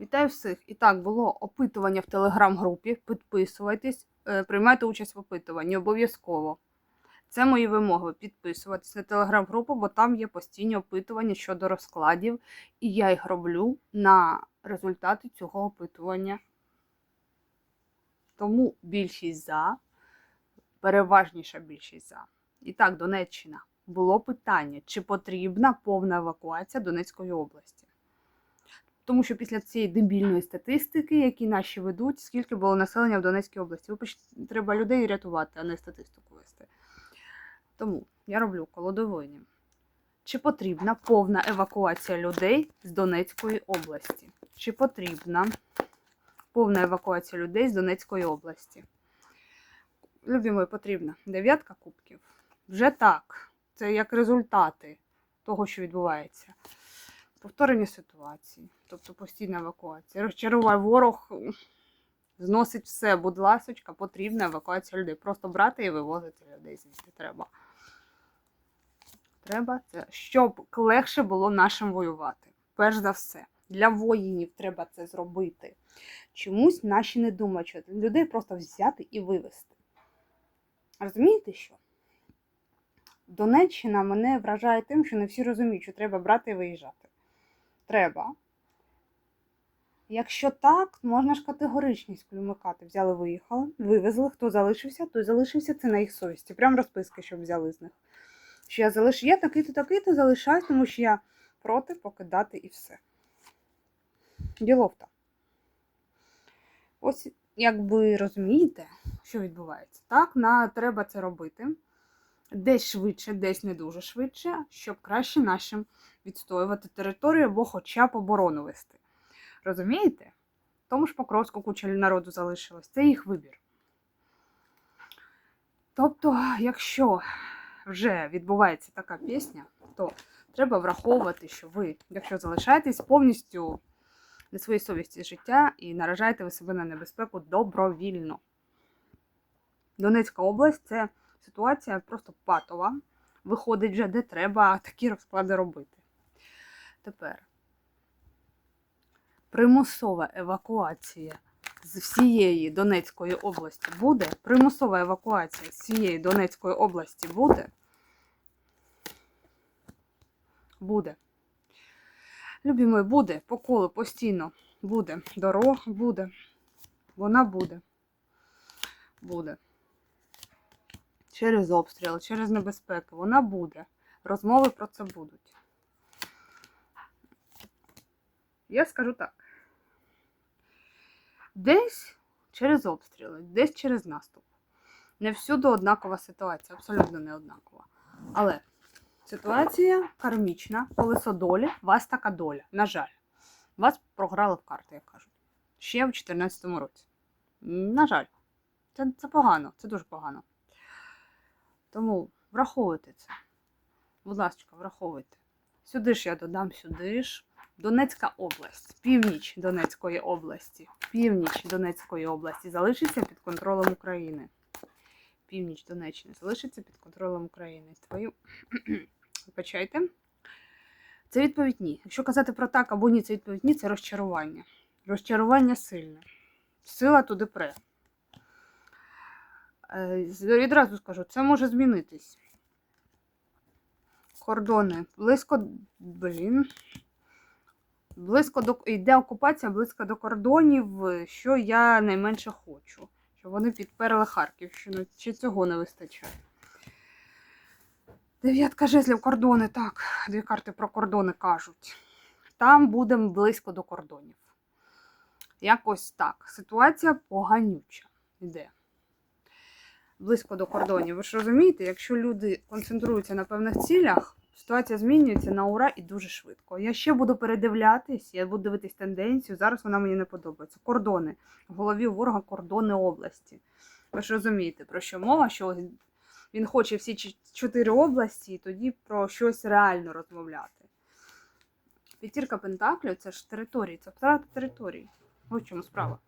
Вітаю всіх! І так, було опитування в телеграм-групі. Підписуйтесь, е, приймайте участь в опитуванні обов'язково. Це мої вимоги. Підписуватись на телеграм-групу, бо там є постійні опитування щодо розкладів, і я їх роблю на результати цього опитування. Тому більшість за, переважніша більшість за. І так, Донеччина. Було питання, чи потрібна повна евакуація Донецької області. Тому що після цієї дебільної статистики, які наші ведуть, скільки було населення в Донецькій області. Вибачте, треба людей рятувати, а не статистику вести. Тому я роблю колодовині. Чи потрібна повна евакуація людей з Донецької області? Чи потрібна повна евакуація людей з Донецької області? Любі потрібна. Дев'ятка кубків. Вже так. Це як результати того, що відбувається. Повторення ситуації, тобто постійна евакуація. Розчарував ворог, зносить все, будь ласочка, потрібна евакуація людей. Просто брати і вивозити людей звідти треба. Треба це, щоб легше було нашим воювати. Перш за все, для воїнів треба це зробити. Чомусь наші не думають, що людей просто взяти і вивезти. Розумієте що? Донеччина мене вражає тим, що не всі розуміють, що треба брати і виїжджати. Треба. Якщо так, можна ж категоричність вимикати. Взяли, виїхали, вивезли, хто залишився, той залишився, це на їх совісті. Прям розписки, щоб взяли з них. Що я залиш... Я такий-то, такий-то залишаюсь, тому що я проти покидати і все. Діло в. Ось, як ви розумієте, що відбувається. Так, на... треба це робити. Десь швидше, десь не дуже швидше, щоб краще нашим відстоювати територію або хоча б оборону вести. Розумієте? Тому ж Покровську куча народу залишилось. Це їх вибір. Тобто, якщо вже відбувається така пісня, то треба враховувати, що ви, якщо залишаєтесь повністю на своїй совісті життя і наражаєте ви себе на небезпеку добровільно. Донецька область це ситуація просто патова. Виходить вже, де треба такі розклади робити. Тепер примусова евакуація з всієї Донецької області буде. Примусова евакуація з всієї Донецької області буде. Буде. Любі мої, буде по колу постійно буде. Дорога буде. Вона буде. Буде. Через обстріли, через небезпеки. Вона буде. Розмови про це будуть. Я скажу так. Десь через обстріли, десь через наступ. Не всюди однакова ситуація, абсолютно не однакова. Але ситуація кармічна, колесо долі, вас така доля. На жаль, вас програли в карти, як кажуть. Ще в 2014 році. На жаль, це, це погано, це дуже погано. Тому враховуйте це. Будь ласка, враховуйте. Сюди ж я додам, сюди ж. Донецька область, північ Донецької області, північ Донецької області залишиться під контролем України. Північ Донеччини залишиться під контролем України. Твою вибачайте. Це відповідь ні. Якщо казати про так або ні, це відповідь ні, це розчарування. Розчарування сильне. Сила туди пре. Е, Відразу скажу, це може змінитись. Кордони близько, блін. Близько до йде окупація близько до кордонів, що я найменше хочу. Щоб вони підперли Харківщину. Чи цього не вистачає? Дев'ятка жезлів кордони, так, дві карти про кордони кажуть. Там будемо близько до кордонів. Якось так. Ситуація поганюча. Іде. Близько до кордонів. Ви ж розумієте, якщо люди концентруються на певних цілях, ситуація змінюється на ура і дуже швидко. Я ще буду передивлятись, я буду дивитись тенденцію. Зараз вона мені не подобається. Кордони. В голові ворога кордони області. Ви ж розумієте, про що мова? Що він хоче всі чотири області і тоді про щось реально розмовляти. П'ятірка Пентаклів це ж території, це втрата території. Ось в чому справа.